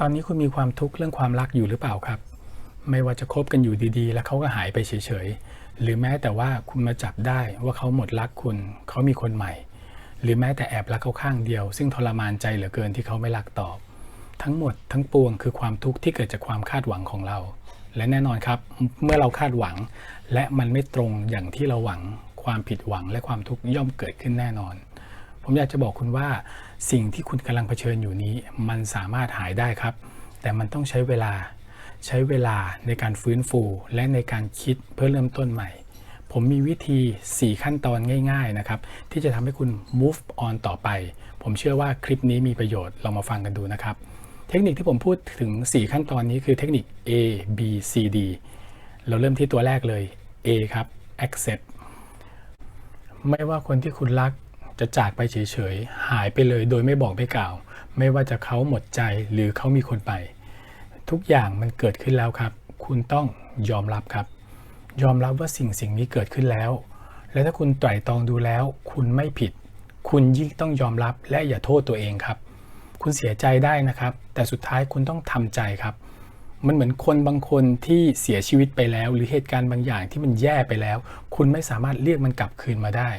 ตอนนี้คุณมีความทุกข์เรื่องความรักอยู่หรือเปล่าครับ ไม่ว่าจะคบกันอยู่ดีๆ แล้วเขาก็หายไปเฉยๆ หรือแม้แต่ว่าคุณมาจับได้ว่าเขาหมดรักคุณ เขามีคนใหม่ หรือแม้แต่แอบรักเขาข้างเดียว ซึ่งทรมานใจเหลือเกินที่เขาไม่รักตอบ ทั้งหมดทั้งปวงคือความทุกข์ที่เกิดจากความคาดหวังของเรา และแน่นอนครับ เมื่อเราคาดหวัง และมันไม่ตรงอย่างที่เราหวัง ความผิดหวังและความทุกข์ย่อมเกิดขึ้นแน่นอน ผมอยากจะบอกคุณว่าสิ่งที่คุณกำลังเผชิญอยู่นี้ มันสามารถหายได้ครับ แต่มันต้องใช้เวลา ใช้เวลาในการฟื้นฟู และในการคิดเพื่อเริ่มต้นใหม่ ผมมีวิธี 4 ขั้นตอนง่ายๆนะครับ ที่จะทำให้คุณ move on ต่อไป ผมเชื่อว่าคลิปนี้มีประโยชน์ลองมาฟังกันดูนะครับ เทคนิคที่ผมพูดถึง 4 ขั้นตอนนี้คือเทคนิค A B C D เราเริ่มที่ตัวแรกเลย A ครับ accept ไม่ว่าคนที่คุณรัก จะจากไปเฉยๆ หายไปเลยโดยไม่บอกไม่กล่าว ไม่ว่าจะเขาหมดใจหรือเขามีคนไป ทุกอย่างมันเกิดขึ้นแล้วครับ คุณต้องยอมรับครับ ยอมรับว่าสิ่งสิ่งนี้เกิดขึ้นแล้ว และถ้าคุณไตร่ตรองดูแล้ว คุณไม่ผิด คุณยิ่งต้องยอมรับและอย่าโทษตัวเองครับ คุณเสียใจได้นะครับ แต่สุดท้ายคุณต้องทำใจครับมันเหมือนคนบางคนที่เสียชีวิตไปแล้ว หรือเหตุการณ์บางอย่างที่มันแย่ไปแล้ว คุณไม่สามารถเรียกมันกลับคืนมาได้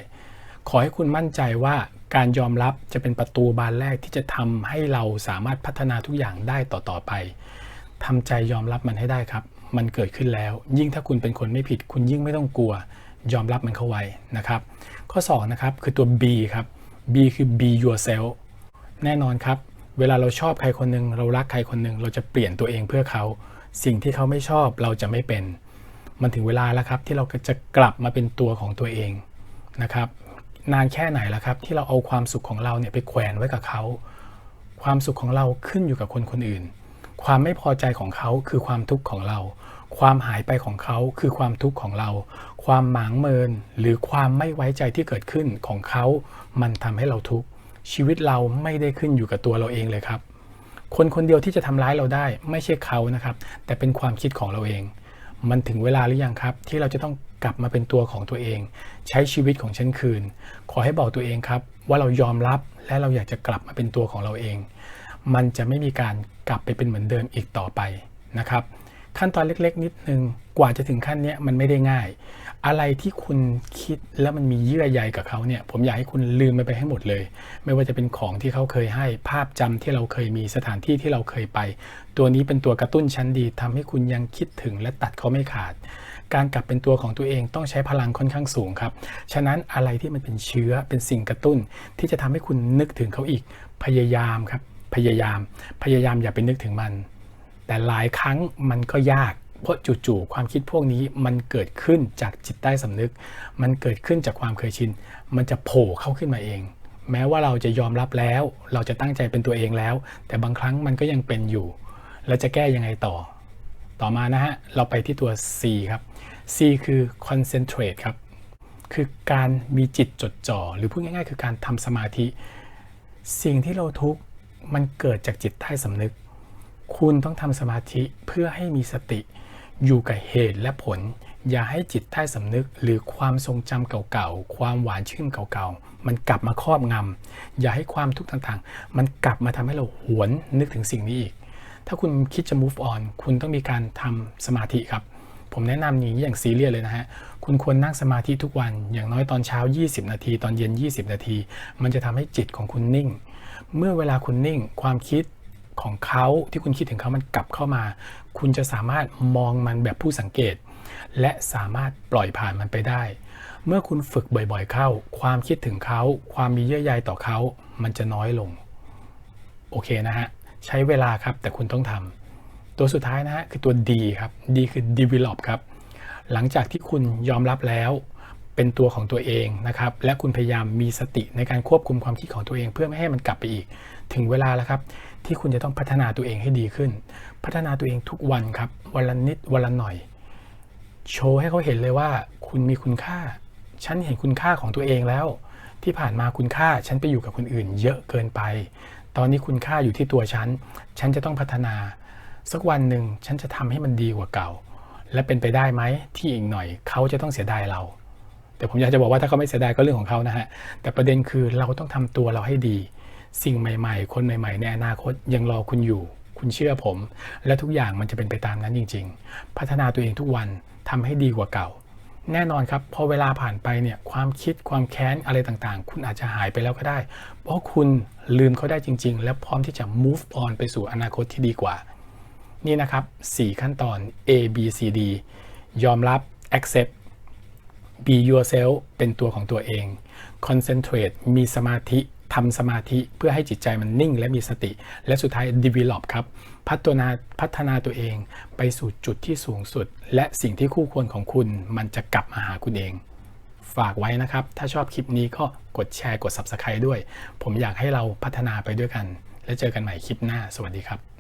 ขอให้คุณมั่นใจว่าการยอมรับจะเป็นประตูบานแรกที่จะทำให้เราสามารถพัฒนาทุกอย่างได้ต่อๆไปทำใจยอมรับมันให้ได้ครับ มันเกิดขึ้นแล้ว ยิ่งถ้าคุณเป็นคนไม่ผิด คุณยิ่งไม่ต้องกลัว ยอมรับมันเข้าไว้นะครับ ข้อ2นะครับคือตัว B ครับ B คือ be yourself แน่นอนครับ เวลาเราชอบใครคนหนึ่งเรารักใครคนหนึ่งเราจะเปลี่ยนตัวเองเพื่อเขา สิ่งที่เขาไม่ชอบเราจะไม่เป็น มันถึงเวลาแล้วครับที่เราจะกลับมาเป็นตัวของตัวเองนะครับ นานแค่ไหนแล้วครับ ที่เราเอาความสุขของเราเนี่ยไปแขวนไว้กับเขา ความสุขของเราขึ้นอยู่กับคนคนอื่น ความไม่พอใจของเขาคือความทุกข์ของเรา ความหายไปของเขาคือความทุกข์ของเรา ความหมางเมินหรือความไม่ไว้ใจที่เกิดขึ้นของเขา มันทำให้เราทุกข์ชีวิตเราไม่ได้ขึ้นอยู่กับตัวเราเองเลยครับ คนคนเดียวที่จะทำร้ายเราได้ ไม่ใช่เขานะครับ แต่เป็นความคิดของเราเอง มันถึงเวลาหรือยังครับ ที่เราจะต้องกลับมาเป็นตัวของตัวเอง ใช้ชีวิตของฉันคืน ขอให้บอกตัวเองครับ ว่าเรายอมรับและเราอยากจะกลับมาเป็นตัวของเราเอง มันจะไม่มีการกลับไปเป็นเหมือนเดิมอีกต่อไปนะครับ ขั้นตอนเล็กๆ นิดนึง กว่าจะถึงขั้นนี้มันไม่ได้ง่าย อะไรที่คุณคิดแล้วมันมีเยื่อใยกับเขาเนี่ย ผมอยากให้คุณลืมมันไปให้หมดเลย ไม่ว่าจะเป็นของที่เขาเคยให้ ภาพจำที่เราเคยมีสถานที่ที่เราเคยไป ตัวนี้เป็นตัวกระตุ้นชั้นดีทำให้คุณยังคิดถึงและตัดเขาไม่ขาด การกลับเป็นตัวของตัวเองต้องใช้พลังค่อนข้างสูงครับ ฉะนั้นอะไรที่มันเป็นเชื้อเป็นสิ่งกระตุ้น ที่จะทำให้คุณนึกถึงเขาอีก พยายามครับ พยายาม พยายามอย่าไปนึกถึงมัน แต่หลายครั้งมันก็ยาก เพราะจู่ๆความคิดพวกนี้มันเกิดขึ้นจากจิตใต้สำนึก มันเกิดขึ้นจากความเคยชิน มันจะโผล่เข้าขึ้นมาเอง แม้ว่าเราจะยอมรับแล้ว เราจะตั้งใจเป็นตัวเองแล้ว แต่บางครั้งมันก็ยังเป็นอยู่ แล้วจะแก้ยังไงต่อ ต่อมานะฮะ เราไปที่ตัว C ครับ C คือ concentrate ครับ คือการมีจิตจดจ่อ หรือพูดง่ายๆ คือการทำสมาธิ สิ่งที่เราทุกข์มันเกิดจากจิตใต้สำนึก คุณต้องทำสมาธิเพื่อให้มีสติ อยู่กับเหตุและผล อย่าให้จิตใต้สำนึกหรือความทรงจำเก่าๆ ความหวานชื่นเก่าๆ มันกลับมาครอบงำ อย่าให้ความทุกข์ต่างๆ มันกลับมาทำให้เราหวนนึกถึงสิ่งนี้อีก ถ้าคุณคิดจะ move on คุณต้องมีการทำสมาธิครับ ผมแนะนำอย่างนี้อย่างซีเรียสเลยนะฮะ คุณควรนั่งสมาธิทุกวัน อย่างน้อยตอนเช้า 20 นาที ตอนเย็น 20 นาที มันจะทำให้จิตของคุณนิ่ง เมื่อเวลาคุณนิ่ง ความคิด ของเขาที่คุณคิดถึงเขามันกลับเข้ามา คุณจะสามารถมองมันแบบผู้สังเกต และสามารถปล่อยผ่านมันไปได้ เมื่อคุณฝึกบ่อยๆ เข้า ความคิดถึงเขา ความมีเยื่อใยต่อเขา มันจะน้อยลง โอเคนะฮะ ใช้เวลาครับแต่คุณต้องทำตัวสุดท้ายนะฮะคือตัว D ครับ D คือ develop ครับ หลังจากที่คุณยอมรับแล้ว เป็นตัวของตัวเองนะครับ และคุณพยายามมีสติในการควบคุมความคิดของตัวเอง เพื่อไม่ให้มันกลับไปอีก ถึงเวลาแล้วครับ ที่คุณจะต้องพัฒนาตัวเองให้ดีขึ้น พัฒนาตัวเองทุกวันครับ วันละนิดวันละหน่อย โชว์ให้เขาเห็นเลยว่า คุณมีคุณค่า ฉันเห็นคุณค่าของตัวเองแล้ว ที่ผ่านมาคุณค่าฉันไปอยู่กับคนอื่น เยอะเกินไป ตอนนี้คุณค่าอยู่ที่ตัวฉัน ฉันจะต้องพัฒนา สักวันหนึ่งฉันจะทำให้มันดีกว่าเก่า และเป็นไปได้ไหมที่อีกหน่อยเขาจะต้องเสียดายเรา แต่ผมอยากจะบอกว่าถ้าเขาไม่เสียดายก็เรื่องของเขานะฮะ แต่ประเด็นคือเราต้องทำตัวเราให้ดี สิ่งใหม่ๆ คนใหม่ๆ ในอนาคตยังรอคุณอยู่ คุณเชื่อผม และทุกอย่างมันจะเป็นไปตามนั้นจริง ๆ พัฒนาตัวเองทุกวันทำให้ดีกว่าเก่า แน่นอนครับ พอเวลาผ่านไปเนี่ยความคิดความแค้นอะไรต่างๆ คุณอาจจะหายไปแล้วก็ได้ เพราะคุณลืมเขาได้จริง ๆ และพร้อมที่จะ move on ไปสู่อนาคตที่ดีกว่า นี่นะครับ 4 ขั้นตอน A B C D ยอมรับ accept be yourself เป็นตัวของตัวเอง concentrate มีสมาธิทำสมาธิเพื่อให้จิตใจมันนิ่งและมีสติ และสุดท้าย develop ครับ พัฒนาพัฒนาตัวเองไปสู่จุดที่สูงสุด และสิ่งที่คู่ควรของคุณ มันจะกลับมาหาคุณเอง ฝากไว้นะครับ ถ้าชอบคลิปนี้ก็กดแชร์กด Subscribe ด้วย ผมอยากให้เราพัฒนาไปด้วยกัน แล้วเจอกันใหม่คลิปหน้า สวัสดีครับ